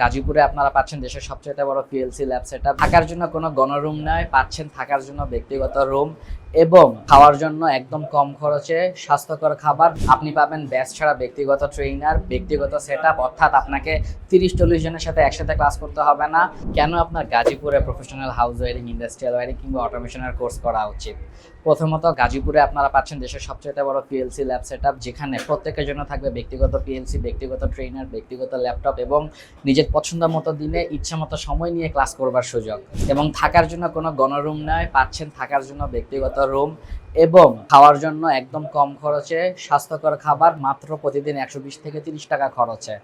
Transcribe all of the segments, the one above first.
গাজীপুরে আপনারা পাচ্ছেন দেশের সবচেয়ে বড় পিএলসি ল্যাব সেট থাকার জন্য কোনো গণরুম নয় পাচ্ছেন থাকার জন্য ব্যক্তিগত রুম এবং খাওয়ার জন্য একদম কম খরচে স্বাস্থ্যকর খাবার। আপনি পাবেন ব্যাচ ছাড়া ব্যক্তিগত ট্রেনার ব্যক্তিগত সেট আপ অর্থাৎ আপনাকে তিরিশ চল্লিশ জনের সাথে একসাথে ক্লাস করতে হবে না। কেন আপনার গাজীপুরে professional house wiring industrial wiring কিংবা অটোমেশনের কোর্স করা উচিত? প্রথমত গাজীপুরে আপনারা পাচ্ছেন দেশের সবচেয়ে বড় পিএলসি ল্যাব সেট যেখানে প্রত্যেকের জন্য থাকবে ব্যক্তিগত পিএলসি ব্যক্তিগত ট্রেনার ব্যক্তিগত ল্যাপটপ এবং নিজের পছন্দ মতো দিনে ইচ্ছা মতো সময় নিয়ে ক্লাস করবার সুযোগ। এবং থাকার জন্য কোনো গণরুম নয় পাচ্ছেন থাকার জন্য ব্যক্তিগত রুম এবং খাওয়ার জন্য একদম কম খরচে স্বাস্থ্যকর খাবার মাত্র প্রতিদিন একশো বিশ থেকে তিরিশ টাকা খরচে।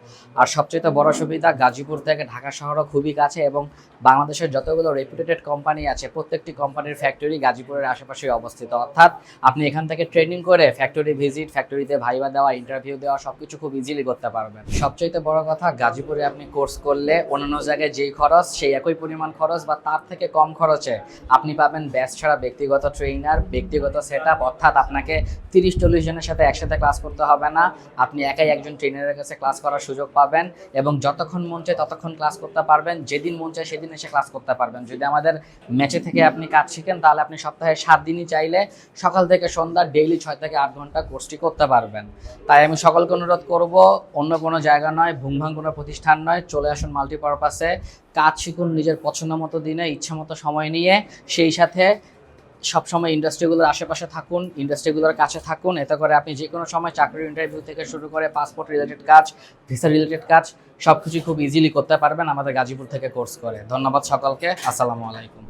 আর সবচেয়ে বড় সুবিধা গাজীপুর থেকে ঢাকা শহরও খুবই কাছে এবং বাংলাদেশের যতগুলো রেপুটেটেড কোম্পানি আছে, প্রত্যেকটি কোম্পানির ফ্যাক্টরি গাজীপুরের আশেপাশে অবস্থিত। অর্থাৎ আপনি এখান থেকে ট্রেনিং করে ফ্যাক্টরি ভিজিট ফ্যাক্টরিতে ভাইবা দেওয়া ইন্টারভিউ দেওয়া, সবকিছু খুব ইজিলি করতে পারবেন। সবচেয়ে বড় কথা, গাজীপুরে আপনি কোর্স করলে অন্যান্য জায়গায় যেই খরচ, সেই একই পরিমাণ খরচ বা তার থেকে কম খরচে আপনি পাবেন ব্যাচ ছাড়া ব্যক্তিগত ট্রেনার ব্যক্তিগত সেট অর্থাৎ আপনাকে তিরিশ, চল্লিশ জনের সাথে একসাথে ক্লাস করতে হবে না। আপনি একাই একজন ট্রেনারের কাছে ক্লাস করার সুযোগ পাবেন এবং যতক্ষণ মন চায় ততক্ষণ ক্লাস করতে পারবেন। যেদিন মন চায় সেদিন এসে ক্লাস করতে পারবেন। যদি আমাদের ম্যাচে থেকে আপনি কাজ শিখেন, তাহলে আপনি সপ্তাহে সাত দিনই চাইলে সকাল থেকে সন্ধ্যা ডেইলি ছয় থেকে আট ঘণ্টা কোর্সটি করতে পারবেন। তাই আমি সকলকে অনুরোধ করব, অন্য কোনো জায়গা নয় ভুংভাং কোনো প্রতিষ্ঠান নয়, চলে আসুন মাল্টিপারপাসে কাজ শিখুন নিজের পছন্দ মতো দিনে, ইচ্ছা মতো সময় নিয়ে, সেই সাথে সবসময় ইন্ডাস্ট্রিগুলোর আশেপাশে থাকুন ইন্ডাস্ট্রিগুলোর কাছে থাকুন, এতে করে আপনি যে কোনো সময় চাকরির ইন্টারভিউ থেকে শুরু করে পাসপোর্ট রিলেটেড কাজ ভিসা রিলেটেড কাজ সব কিছু খুব ইজিলি করতে পারবেন আমাদের গাজীপুর থেকে কোর্স করে। ধন্যবাদ সকলকে, আসসালামু আলাইকুম।